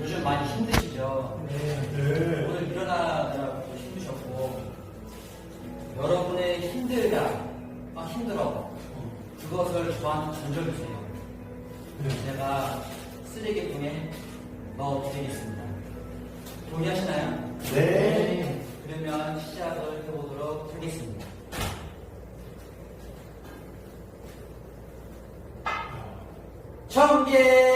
요즘 많이 힘드시죠? 네. 오늘 일어나느라고 힘드셨고 여러분의 힘들다, 아 힘들어 그것을 저한테 던져주세요. 제가 쓰레기통에 넣어드리겠습니다. 동의하시나요? 네. 그러면 시작을 해보도록 하겠습니다. 청계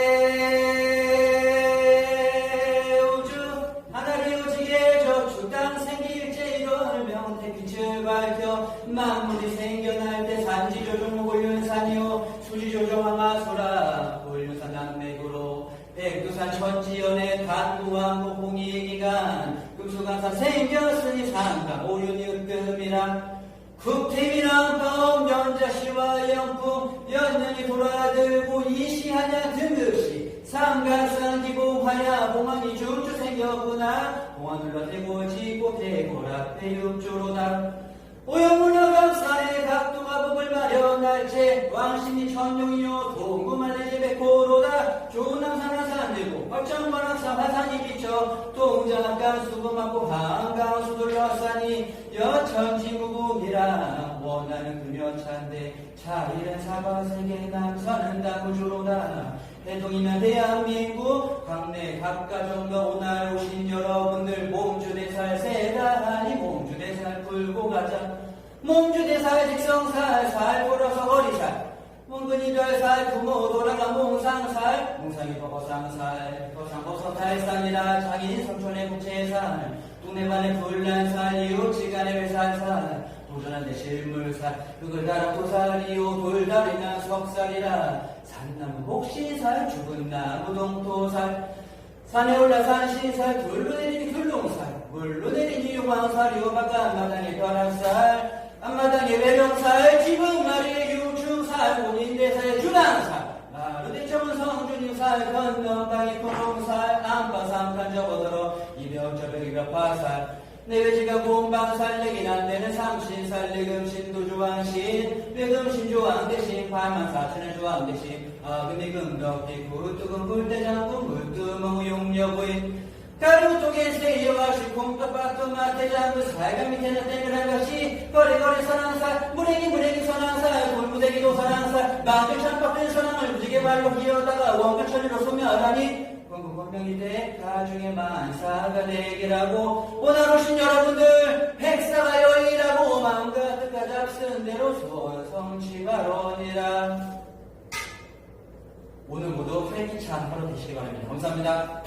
천지연의 단무왕 공이 기간 금수강산 생겼으니 상강 오륜이 으뜸이라 국팀이랑 다음 연자시와 영품 연년이 돌아들고 이시하냐 등급시 상가상 기봉하야 봉황이 주주 생겼구나 봉황 눌러대고 지고 대고라 대육조로다 오영문여 감사의 각도마법을 마련할제 왕신이 천룡이요 동구만의 집에 고로다 조남산하산 들 화산이 비쳐 동장간 수금하고 한강 수돌러사니 여천지무궁이라 원하는 그녀 찬데 차일은 사과 세계 남서는 다구주로다. 해동이면 대한민국 강내 각가정가 오날 오신 여러분들 몸주대살 세다하니 몸주대살 풀고 가자. 몸주대살 직성살 살 풀어서 허리살 몽근이 별살 부모 돌아가 몽상살 몽상이 버섯 달산이라 장인 삼촌의 부채살 동네반의 불난살 이웃지간의 회살살 도전한데 실물살 그걸 달아 도살이요 돌다리나 석살이라. 산나무 복시살 죽은 나무 동토살 산에 올라 산시살 둘로 내리니 둘롱살 물로 내리니 유광살이요 바깥 마당에 벼락살 살 건너방에 구멍살 안바삼칸 접어들어 이벽저벽 이벽파살. 내외지가 본방살 내긴 안되는 삼신살 내금신도 조왕신. 외금신 조왕 대신 팔만 사천의 조왕 대신 아금이 금덕기 구뜨금 불대장군 물두멍 용여부인 가루독에 세여가시 콩떡밥도 마태장구 살가 밑에는 땡글한 것이 거리거리 선왕살 무지개 발로 기어다가 원근천리로 소멸하니 건국건명이 돼 가중에 만사가 내기라고 오늘 오신 여러분들 백사가 여인이라고 마음 가득하 잡쓴 대로 소성치바론이라 오늘 모두 활기찬 하루 되시기 바랍니다. 감사합니다.